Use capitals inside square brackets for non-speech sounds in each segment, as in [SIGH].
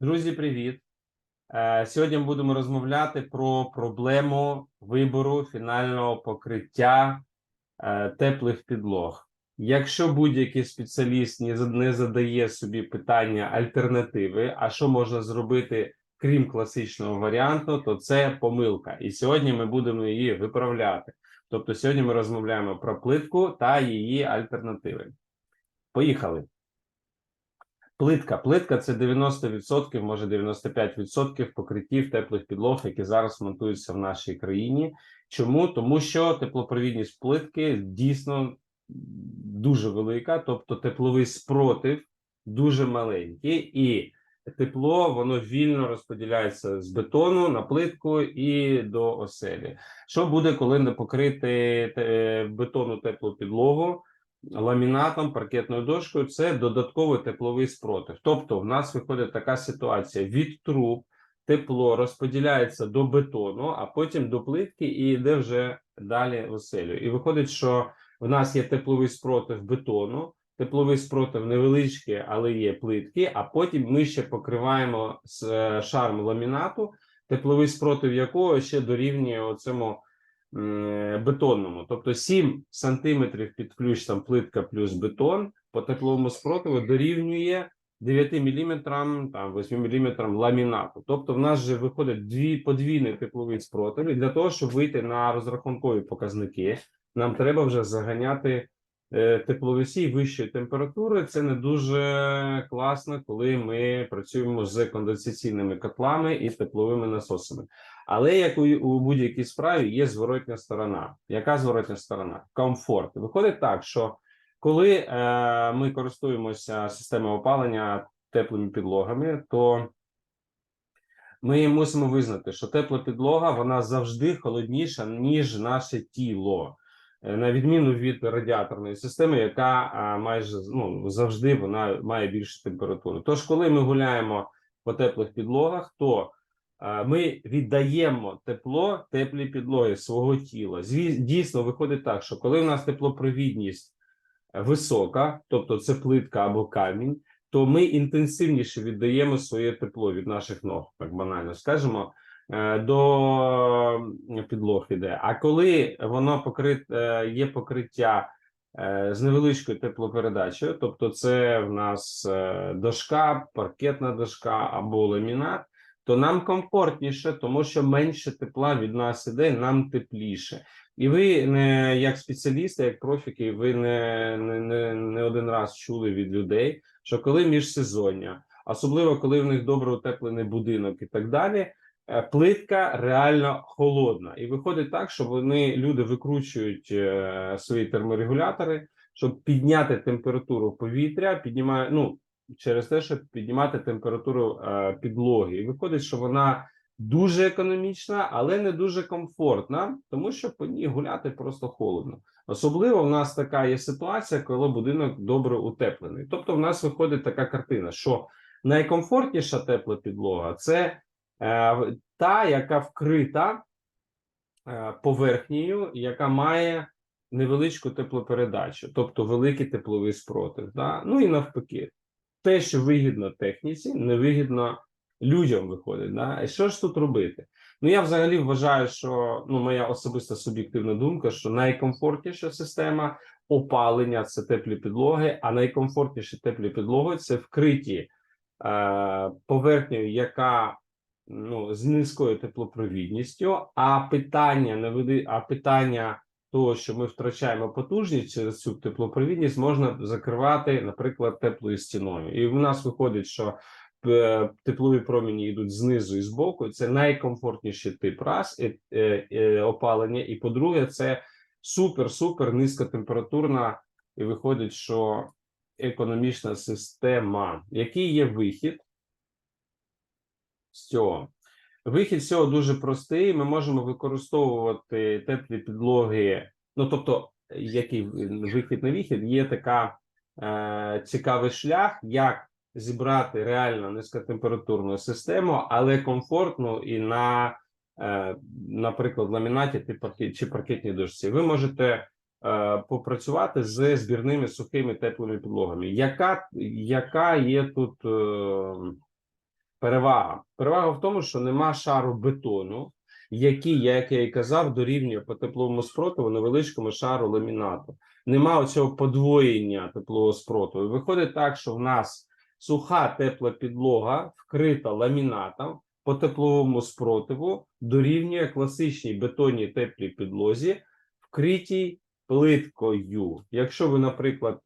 Друзі, привіт! Е, Сьогодні будемо розмовляти про проблему вибору фінального покриття е, теплих підлог. Якщо будь-який спеціаліст не задає собі питання альтернативи, а що можна зробити крім класичного варіанту, то це помилка. І сьогодні ми будемо її виправляти. Тобто, сьогодні ми розмовляємо про плитку та її альтернативи. Поїхали. Плитка. Плитка це 90%, може 95% покриттів теплих підлог, які зараз монтуються в нашій країні. Чому? Тому що теплопровідність плитки дійсно дуже велика, тобто тепловий спротив дуже маленький, і тепло воно вільно розподіляється з бетону на плитку і до оселі. Що буде, коли не покрити бетону теплу підлогу? Ламінатом, паркетною дошкою це додатковий тепловий спротив. Тобто, в нас виходить така ситуація: від труб тепло розподіляється до бетону, а потім до плитки і йде вже далі оселю. І виходить, що в нас є тепловий спротив бетону, тепловий спротив невеличкий, але є плитки. А потім ми ще покриваємо е, шарм ламінату, тепловий спротив якого ще дорівнює оцьому м, бетонному, тобто 7 сантиметрів під ключ там плитка плюс бетон по тепловому спротиву дорівнює 9 міліметрам, там 8 міліметрам ламінату. Тобто, в нас же виходить дві подвійний тепловий спротив. І для того, щоб вийти на розрахункові показники, нам треба вже заганяти е, тепловісі вищої температури. Це не дуже класно, коли ми працюємо з конденсаційними котлами і тепловими насосами. Але як у, у будь-якій справі є зворотня сторона. Яка зворотня сторона? Комфорт. Виходить так, що коли е, ми користуємося системою опалення теплими підлогами, то ми мусимо визнати, що тепла підлога вона завжди холодніша, ніж наше тіло. Е, На відміну від радіаторної системи, яка майже ну, завжди вона має більшу температуру. Тож, коли ми гуляємо по теплих підлогах, то ми віддаємо тепло теплі підлоги свого тіла. Дійсно, виходить так, що коли в нас теплопровідність висока, тобто це плитка або камінь, то ми інтенсивніше віддаємо своє тепло від наших ног, так банально скажемо, е, до підлог іде. А коли воно покрите є покриття е, з невеличкою теплопередачею, тобто це в нас е, дошка, паркетна дошка або ламінат, то нам комфортніше, тому що менше тепла від нас іде, нам тепліше. І ви не як спеціалісти, як профіки, ви не, не, не, один раз чули від людей, що коли міжсезоння, особливо коли в них добре утеплений будинок і так далі, е, плитка реально холодна. І виходить так, що вони люди викручують е, свої терморегулятори, щоб підняти температуру повітря, піднімає, ну через те, щоб піднімати температуру е, підлоги. І виходить, що вона дуже економічна, але не дуже комфортна, тому що по ній гуляти просто холодно. Особливо в нас така є ситуація, коли будинок добре утеплений. Тобто, в нас виходить така картина, що найкомфортніша тепла підлога це е, та, яка вкрита е, поверхнею, яка має невеличку теплопередачу, тобто великий тепловий спротив. Да? Ну і навпаки, те, що вигідно техніці, невигідно людям виходить. Да? І що ж тут робити? Ну я взагалі вважаю, що ну моя особиста суб'єктивна думка, що найкомфортніша система опалення це теплі підлоги, а найкомфортніші теплі підлоги це вкриті е, поверхнею, яка ну з низькою теплопровідністю. А питання не веди, а питання того, що ми втрачаємо потужність через цю теплопровідність, можна закривати, наприклад, теплою стіною. І в нас виходить, що е, теплові промені йдуть знизу і збоку. Це найкомфортніший тип раз е, е, е, опалення. І по-друге, це супер-супер низькотемпературна, і виходить, що економічна система. Який є вихід з цього? Вихід з цього дуже простий. Ми можемо використовувати теплі підлоги. Ну тобто, який вихід на вихід, є така е, цікавий шлях, як зібрати реально низькотемпературну систему, але комфортну і на, е, наприклад, ламінаті чи паркетній дошці. Ви можете е, попрацювати з збірними сухими теплими підлогами. Яка, яка є тут? Е, Перевага. Перевага в тому, що нема шару бетону, який, як я і казав, дорівнює по тепловому спротиву невеличкому шару ламінату. Нема оцього подвоєння теплового спротиву. Виходить так, що в нас суха тепла підлога вкрита ламінатом по тепловому спротиву дорівнює класичній бетонній теплій підлозі, вкритій плиткою. Якщо ви, наприклад,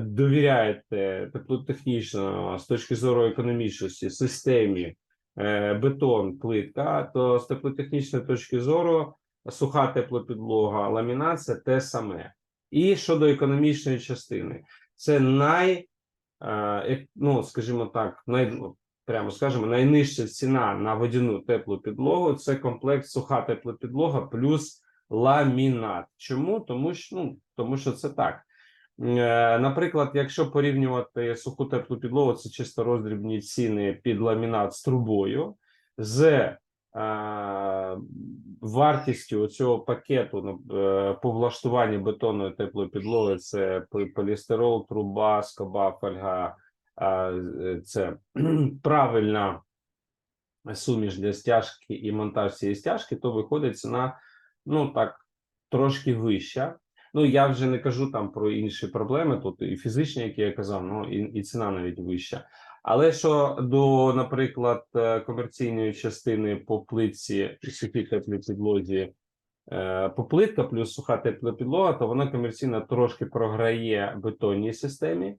довіряєте теплотехнічно з точки зору економічності системі е, бетон, плитка, то з теплотехнічної точки зору суха теплопідлога, ламінат це те саме. І щодо економічної частини, це най, е, ну, скажімо так, най, прямо скажемо, найнижча ціна на водяну теплу підлогу це комплект суха тепла підлога плюс ламінат. Чому? Тому що, ну, тому що це так. Е, Наприклад, якщо порівнювати суху теплу підлогу, це чисто роздрібні ціни під ламінат з трубою, з е, вартістю цього пакету ну, е, по влаштуванні бетонної теплої підлоги, це полістирол, труба, скоба, фольга, це [CLEARS THROAT] правильна суміш для стяжки і монтаж цієї стяжки, то виходить ціна, ну так, трошки вища. Ну, я вже не кажу там про інші проблеми, тут і фізичні, які я казав, ну і, і ціна навіть вища. Але що до, наприклад, е, комерційної частини по плитці сухій теплій підлозі, е, по плитка плюс суха тепла підлога, то вона комерційно трошки програє бетонній системі,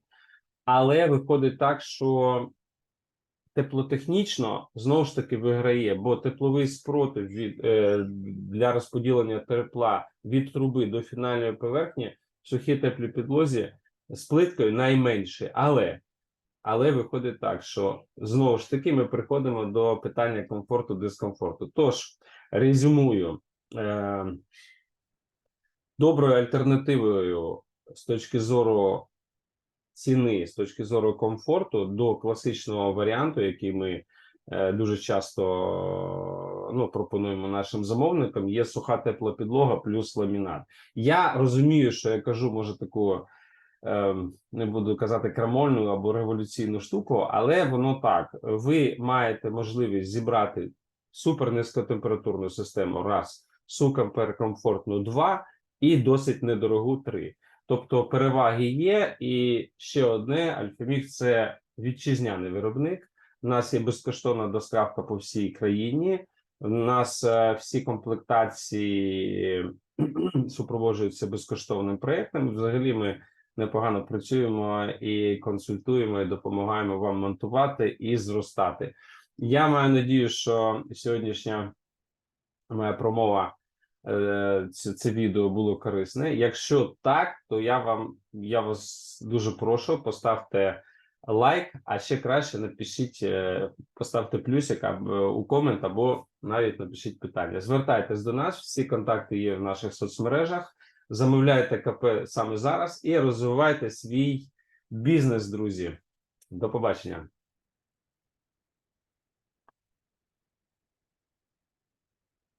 але виходить так, що теплотехнічно знову ж таки виграє, бо тепловий спротив від е, для розподілення тепла від труби до фінальної поверхні в сухій теплій підлозі з плиткою найменший. Але але виходить так, що знову ж таки ми приходимо до питання комфорту дискомфорту. Тож резюмую е, доброю альтернативою з точки зору ціни, з точки зору комфорту до класичного варіанту, який ми е, дуже часто ну, пропонуємо нашим замовникам, є суха тепла підлога плюс ламінат. Я розумію, що я кажу, може таку. е, Не буду казати крамольну або революційну штуку, але воно так. Ви маєте можливість зібрати супер низькотемпературну систему, раз, суперкомфортну, два, і досить недорогу три. Тобто переваги є, і ще одне: Альфамік це вітчизняний виробник. У нас є безкоштовна доставка по всій країні. У нас е, всі комплектації [CLEARS THROAT] супроводжуються безкоштовним проєктом. Взагалі, ми непогано працюємо і консультуємо, і допомагаємо вам монтувати і зростати. Я маю надію, що сьогоднішня моя промова це, це відео було корисне. Якщо так, то я вам я вас дуже прошу, поставте лайк, а ще краще напишіть, е, поставте плюсик або у комент, або навіть напишіть питання. Звертайтесь до нас, всі контакти є в наших соцмережах. Замовляйте КП саме зараз і розвивайте свій бізнес, друзі. До побачення.